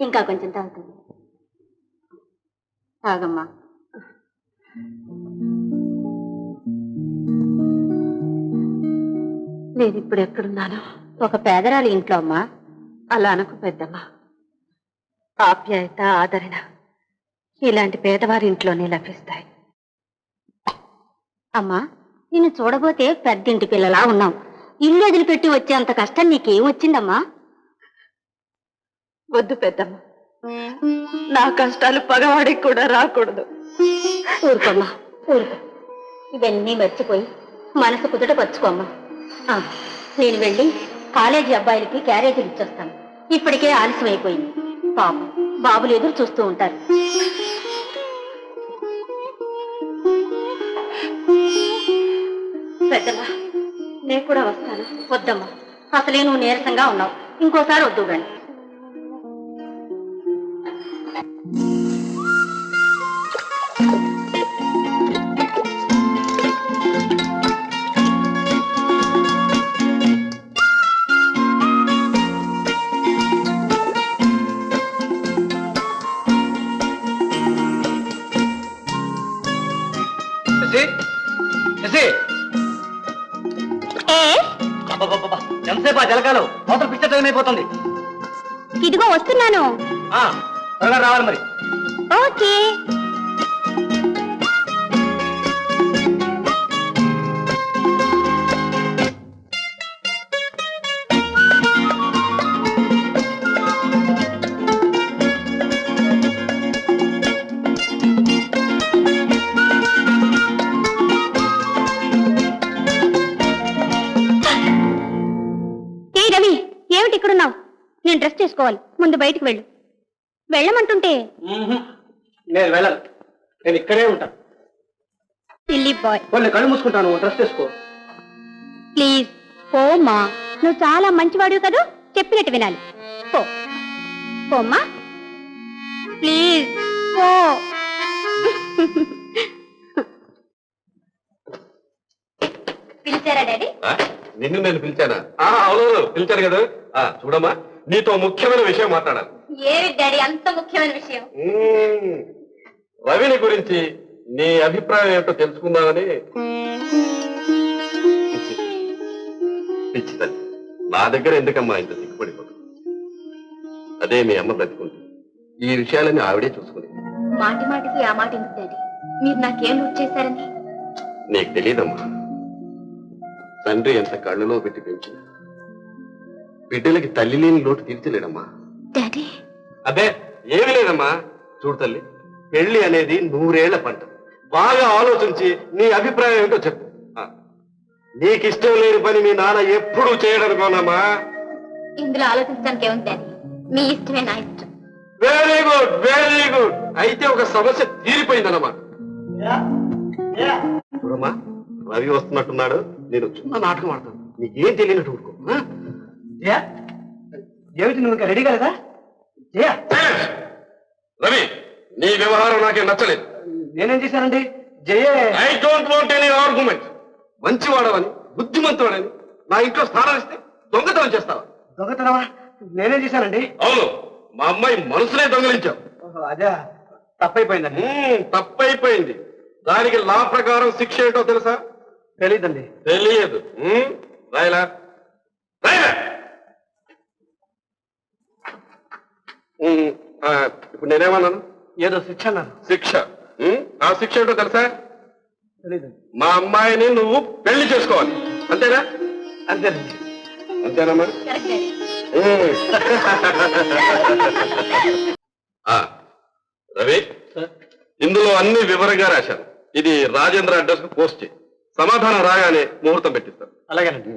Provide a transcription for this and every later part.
ఇంకా కొంచెం తాగుతుంది తాగమ్మా. నేను ఇప్పుడు ఎక్కడున్నాను? ఒక పేదరాలి ఇంట్లో అమ్మా. అలా అనకు పెద్దమ్మా. ఆప్యాయత ఆదరణ ఇలాంటి పేదవారి ఇంట్లోనే లభిస్తాయి. అమ్మా నిన్ను చూడబోతే పెద్దింటి పిల్లలా ఉన్నావు ఇల్లు వదిలిపెట్టి వచ్చేంత కష్టం నీకేం వచ్చిందమ్మా? వద్దు పెద్దమ్మ. నా కష్టాలు పగవాడికి కూడా రాకూడదు. ఊరుకోమ్మా ఊరుకో. ఇవన్నీ మర్చిపోయి మనసు కుదుట పరుచుకోమ్మా. ఆ, నేను వెళ్ళి కాలేజీ అబ్బాయిలకి క్యారేజీలు ఇచ్చొస్తాను. ఇప్పటికే ఆలస్యం అయిపోయింది పాపం బాబులు ఎదురు చూస్తూ ఉంటారు. పెద్దమ్మా నేను కూడా వస్తాను. వద్దమ్మా అసలే నువ్వు నీరసంగా ఉన్నావు. ఇంకోసారి వద్దు అబ్బబ్బబ్బబ్బ, ఎంతసేపు ఆ జలకాలు? అవతల పిక్చర్ టైం అయిపోతుంది. ఇదిగో వస్తున్నాను. త్వరగా రావాలి మరి. ఓకే. రవి ఏమిటి ఇక్కడున్నావు? నేను డ్రెస్ చేసుకోవాలి. ముందు బయటికి వెళ్ళు. వెళ్ళమంటుంటే. నేను వెళ్ళను. నేను ఇక్కడే ఉంటాను సిల్లీ బాయ్. కొన్ని కళ్ళు మూసుకుంటాను. డ్రెస్ చేసుకో ప్లీజ్. పోమ్మా నువ్వు చాలా మంచివాడివి కదూ. చెప్పినట్టు వినాలి. పో. పోమ్మా ప్లీజ్. పో. పిలిచారా డాడీ? నిన్ను నేను పిలిచానా? అవునవును. పిలిచాను కదా? ఆ, చూడమ్మా. నీతో ముఖ్యమైన విషయం మాట్లాడాలి. ఏమి డాడీ అంత ముఖ్యమైన విషయం. మ్మ్. రవిని గురించి నీ అభిప్రాయం ఏంటో తెలుసుకుందామని. పిచ్చి. తల్లి నా దగ్గర ఎందుకమ్మా ఇంత సిగ్గుపడిపోతుంది అదే మీ అమ్మ బ్రతికుంటుంది ఈ విషయాలని ఆవిడే చూసుకుని మాటి మాటికి ఆ మాట ఎందుకు డాడీ? మీరు నాకేం లూట్ చేశారని? నీకు తెలియదమ్మా తండ్రి ఎంత కళ్ళలో పెట్టి పెంచిన బిడ్డలకి తల్లి లేని లోటు తీర్చలేడమ్మా. డాడీ అదే ఏమీ లేదమ్మా. చూడు తల్లి పెళ్ళి అనేది నూరేళ్ళ పంట. బాగా ఆలోచించి నీ అభిప్రాయం ఏంటో చెప్పు. ఆ. నీకిష్టం లేని పని మీ నాన్న ఎప్పుడూ చేయడనుకోనమ్మా. ఇందులో ఆలోచించడానికి ఏముంది మీ ఇష్టమే నా ఇష్టం. వెరీ గుడ్ వెరీ గుడ్ అయితే ఒక సమస్య తీరిపోయిందన్నమాట. చూడమ్మా రవి వస్తున్నట్టున్నాడు. నేను చిన్న నాటకం ఆడతాను. నీకేం తెలియనట్టు ఊరుకో. ఏమిటి నువ్వు ఇంకా రెడీ కాలేదా? జయ రవి నీ వ్యవహారం నాకేం నచ్చలేదు. నేనేం చేశానండి? Jaya. I don't want any argument మంచివాడవని బుద్ధిమంతుడని నా ఇంట్లో స్థానం ఇస్తే దొంగతనం చేస్తావా? దొంగతనమా? నేనేం చేశానండి? అవును మా అమ్మాయి మనసునే దొంగలించావు ఓహో, అదే. తప్పైపోయిందండి. తప్పైపోయింది. దానికి లా ప్రకారం శిక్ష ఏంటో తెలుసా? తెలీదండి. తెలియదు. రాయలా? రాయలా మ్మ్, ఆ, ఇప్పుడు నేనేమన్నాను? ఏదో శిక్ష అన్నారు శిక్ష. ఆ శిక్ష ఏంటో తెలుసా? మా అమ్మాయిని నువ్వు పెళ్ళి చేసుకోవాలి. అంతేనా? అంతేనండి. అంతేనా మరి. ఆ, రవి సార్. ఇందులో అన్ని వివరంగా రాశాను. ఇది రాజేంద్ర అడ్రస్కు పోస్ట్ చేయి. సమాధానం రాగానే ముహూర్తం పెట్టిస్తాను. అలాగేనండి.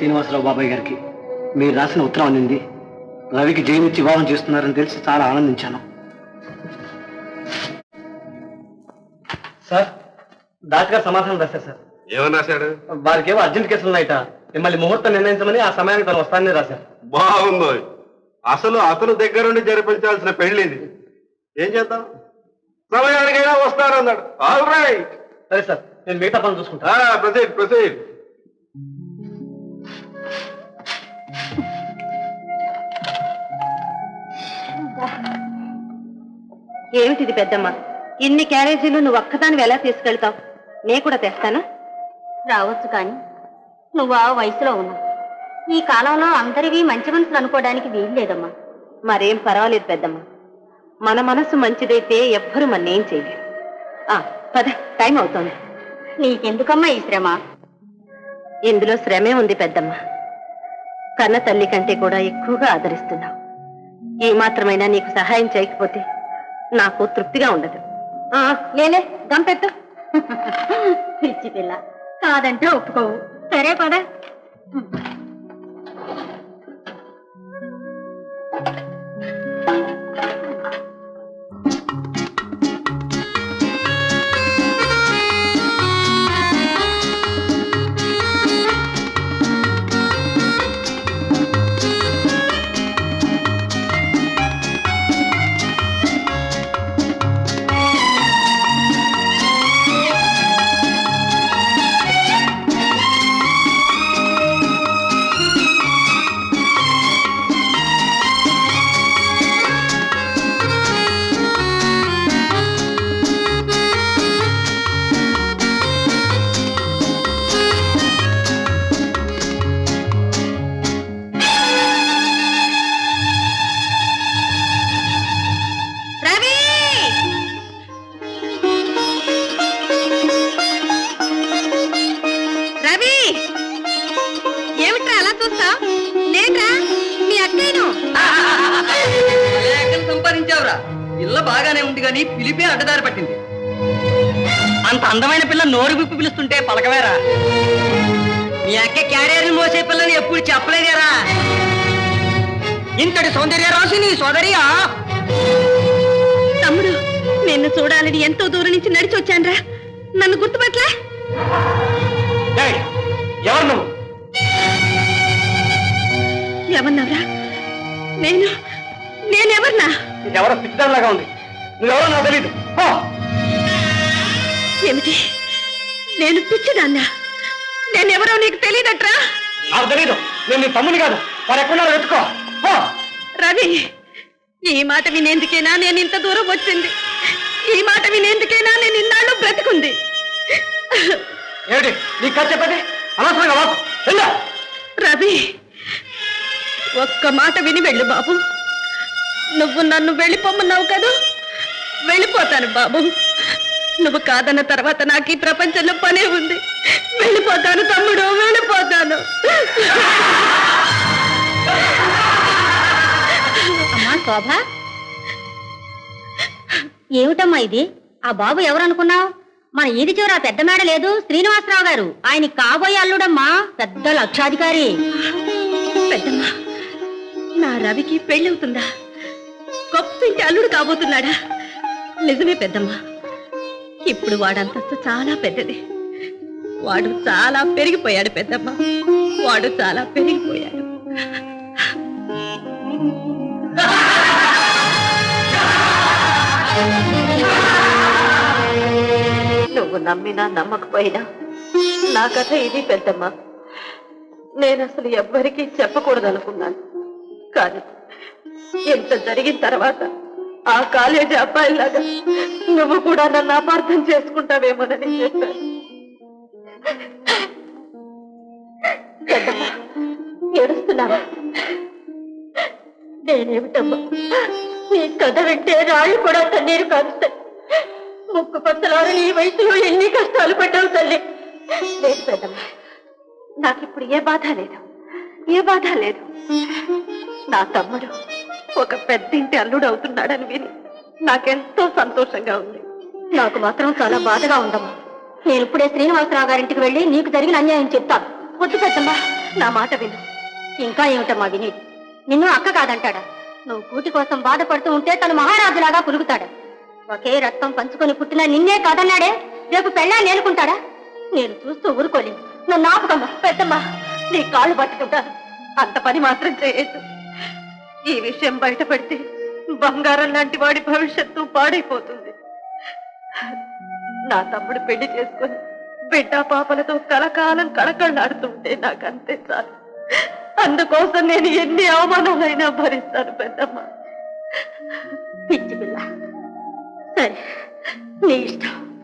శ్రీనివాసరావు బాబాయ్ గారికి మీరు రాసిన ఉత్తరం అందింది. రవికి జయమిచ్చి వివాహం చేస్తున్నారని తెలిసి చాలా ఆనందించాను. సార్ డాక్టర్ గారు సమాధానం రాశారు సార్. ఏమని రాశాడు? వారికి ఏవో అర్జెంట్ కేసులు ఉన్నాయట. మిమ్మల్ని ముహూర్తం నిర్ణయించమని ఆ సమయానికి తను వస్తానని రాశారు. బాగుందో. అసలు అతను దగ్గరుండి జరిపించాల్సిన పెళ్ళి ఇది ఏం చేద్దాం? సమయానికైనా వస్తానన్నాడు. ఆల్ రైట్ సరే సార్ నేను మిగతా పనులు చూసుకుంటా. ప్రొసీడ్ ప్రొసీడ్ ఏమిటిది పెద్దమ్మ? ఇన్ని క్యారేజీలు నువ్వు ఒక్కదాన్ని ఎలా తీసుకెళ్తావు? నే కూడా తెస్తానా? రావచ్చు కానీ నువ్వు ఆ వయసులో ఉన్నావు ఈ కాలంలో అందరివి మంచి మనసులు అనుకోవడానికి వీల్లేదమ్మా. మరేం పర్వాలేదు పెద్దమ్మ. మన మనసు మంచిదైతే ఎవ్వరు మన్నేం చేయలేరు. ఆ, పద టైం అవుతోంది. నీకెందుకమ్మా ఈ శ్రమ? ఇందులో శ్రమే ఉంది పెద్దమ్మ. కన్న తల్లి కంటే కూడా ఎక్కువగా ఆదరిస్తున్నావు. ఏ మాత్రమైనా నీకు సహాయం చేయకపోతే నాకు తృప్తిగా ఉండదు. లేలే గంపెత్తు పిచ్చి పిల్ల కాదంటే ఒప్పుకోవు. సరే పదా. బాగానే ఉంది కానీ పిలిపే అడ్డదారి పట్టింది. అంత అందమైన పిల్ల నోరు విప్పి పిలుస్తుంటే పలకవేరా. మీ అక్క క్యారియర్ మోసే పిల్లని ఎప్పుడు చెప్పలేదేరా. ఇంతటి సౌందర్య రాశి నీ సోదరియా? తమ్ముడు నిన్ను చూడాలని ఎంతో దూరం నుంచి నడిచి వచ్చానురా. నన్ను గుర్తుపట్లా ఎవరు నువ్వు? ఎవరినవరా? నేను నేనెవరినా? ఇది ఎవరో పిచ్చిదానిలాగా ఉంది. నువ్వెవరో నాకు తెలియదు పో. ఏమిటి? నేను పిచ్చిదాన్నా. నేనెవరో నీకు తెలియదట్రా నాకు తెలియదు నేను నీ తమ్ముని కాదు. వారు ఎక్కడున్నారో వెతుకో. రవి ఈ మాట వినేందుకేనా నేను ఇంత దూరం వచ్చింది? ఈ మాట వినేందుకేనా నేను ఇన్నాళ్ళు బ్రతికుంది? ఏమిటి? నీకు ఖర్చు చెప్పేది? అనవసరంగా వాకు. వెళ్ళు. రవి ఒక్క మాట విని వెళ్ళు బాబు. నువ్వు నన్ను వెళ్ళిపోమన్నావు కదా? వెళ్ళిపోతాను బాబు. నువ్వు కాదన్న తర్వాత నాకు ఈ ప్రపంచంలో పనే ఉంది. వెళ్ళిపోతాను తమ్ముడు వెళ్ళిపోతాను. అమ్మా శోభ. ఏమిటమ్మా ఇది? ఆ బాబు ఎవరు అనుకున్నావు? మన ఈది చివర పెద్ద మేడ లేదు శ్రీనివాసరావు గారు. ఆయన కాబోయే అల్లుడమ్మా పెద్ద లక్షాధికారి. పెద్దమ్మ నా రవికి పెళ్ళవుతుందా? గొప్పింటి అల్లుడు కాబోతున్నాడా? నిజమే పెద్దమ్మ. ఇప్పుడు వాడంతస్తు చాలా పెద్దది. వాడు చాలా పెరిగిపోయాడు పెద్దమ్మ. వాడు చాలా పెరిగిపోయాడు. నువ్వు నమ్మినా నమ్మకపోయినా నా కథ ఇది పెద్దమ్మ. నేను అసలు ఎవ్వరికీ చెప్పకూడదనుకున్నాను. కాదు కానీ జరిగిన తర్వాత ఆ కాలేజీ అబ్బాయిలాగా నువ్వు కూడా నన్ను అపార్థం చేసుకుంటావేమోనని ఏడుస్తున్నావా? నేనేమిటమ్మా? నీ కథ వింటే రాళ్ళు కూడా తన్నీరు కారుస్తాయి ముక్కు పచ్చలారు నీ వయసులో ఎన్ని కష్టాలు పడ్డావు తల్లి? లేదు పెద్దమ్మా నాకిప్పుడు ఏ బాధ లేదు. ఏ బాధ లేదు. నా తమ్ముడు ఒక పెద్దింటి అల్లుడు అవుతున్నాడని విని నాకెంతో సంతోషంగా ఉంది. నాకు మాత్రం చాలా బాధగా ఉందమ్మా. నేను ఇప్పుడే శ్రీనివాసరావు గారింటికి వెళ్ళి నీకు జరిగిన అన్యాయం చెప్తాను. వద్దు పెద్దమ్మా నా మాట విను. ఇంకా ఏమిటమ్మా వినేది నిన్ను అక్క కాదంటాడా? నువ్వు కూటి కోసం బాధపడుతూ ఉంటే తను మహారాజులాగా పులుగుతాడా. ఒకే రక్తం పంచుకొని పుట్టిన నిన్నే కాదన్నాడే? రేపు పెళ్ళా నేర్చుకుంటాడా నేను చూస్తూ ఊరుకోలేను. నన్ను ఆపుకమ్మా పెద్దమ్మా. నీ కాళ్ళు పట్టుకుంటాను. అంత పని మాత్రం చేయొద్దు. ఈ విషయం బయటపడితే బంగారం లాంటి వాడి భవిష్యత్తు పాడైపోతుంది. నా తమ్ముడు పెళ్ళి చేసుకుని బిడ్డ పాపలతో కలకాలం కళకళ్ళాడుతుంటే నాకు అంతే చాలు. అందుకోసం నేను ఎన్ని అవమానాలైనా భరిస్తాను పెద్దమ్మ. పిచ్చి పిల్ల. సరే నీ ఇష్టం.